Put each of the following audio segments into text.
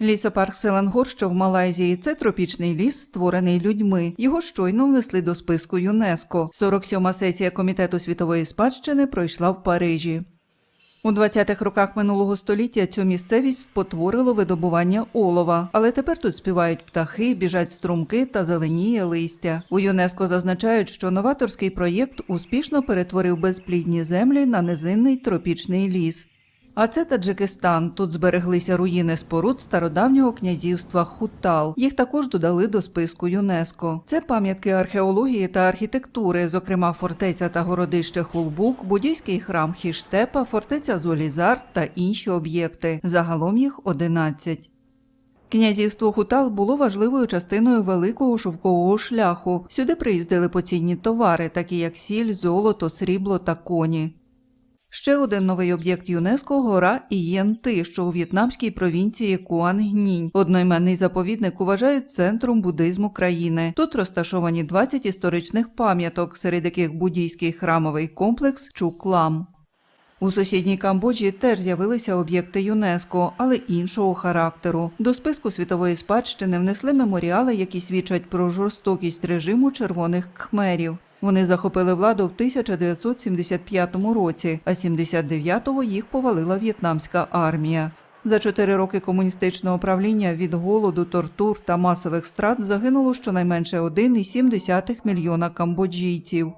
Лісопарк Селенгор, що в Малайзії, це тропічний ліс, створений людьми. Його щойно внесли до списку ЮНЕСКО. 47-ма сесія Комітету світової спадщини пройшла в Парижі. У 20-х роках минулого століття цю місцевість спотворило видобування олова, але тепер тут співають птахи, біжать струмки та зеленіє листя. У ЮНЕСКО зазначають, що новаторський проєкт успішно перетворив безплідні землі на низинний тропічний ліс. А це Таджикистан. Тут збереглися руїни споруд стародавнього князівства Хутал. Їх також додали до списку ЮНЕСКО. Це пам'ятки археології та архітектури, зокрема фортеця та городище Хулбук, буддійський храм Хіштепа, фортеця Золізар та інші об'єкти. Загалом їх 11. Князівство Хутал було важливою частиною великого шовкового шляху. Сюди приїздили поцінні товари, такі як сіль, золото, срібло та коні. Ще один новий об'єкт ЮНЕСКО – гора Ієнти, що у в'єтнамській провінції Куангнінь. Одноіменний заповідник вважають центром буддизму країни. Тут розташовані 20 історичних пам'яток, серед яких буддійський храмовий комплекс Чуклам. У сусідній Камбоджі теж з'явилися об'єкти ЮНЕСКО, але іншого характеру. До списку світової спадщини внесли меморіали, які свідчать про жорстокість режиму червоних кхмерів. Вони захопили владу в 1975 році, а 79-го їх повалила в'єтнамська армія. За чотири роки комуністичного правління від голоду, тортур та масових страт загинуло щонайменше 1,7 мільйона камбоджійців.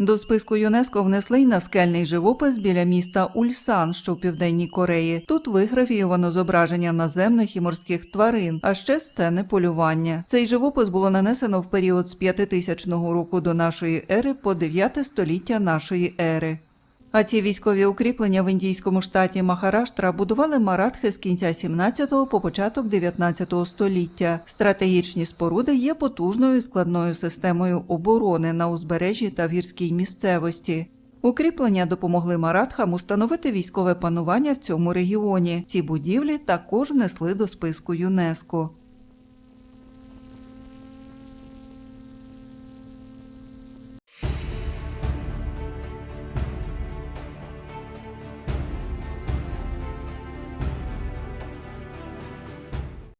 До списку ЮНЕСКО внесли й наскельний живопис біля міста Ульсан, що в південній Кореї. Тут виграфіювано зображення наземних і морських тварин, а ще сцени полювання. Цей живопис було нанесено в період з 5000 року до нашої ери по 9 століття нашої ери. А ці військові укріплення в індійському штаті Махараштра будували маратхи з кінця 17-го по початок 19-го століття. Стратегічні споруди є потужною і складною системою оборони на узбережжі та в гірській місцевості. Укріплення допомогли маратхам установити військове панування в цьому регіоні. Ці будівлі також внесли до списку ЮНЕСКО.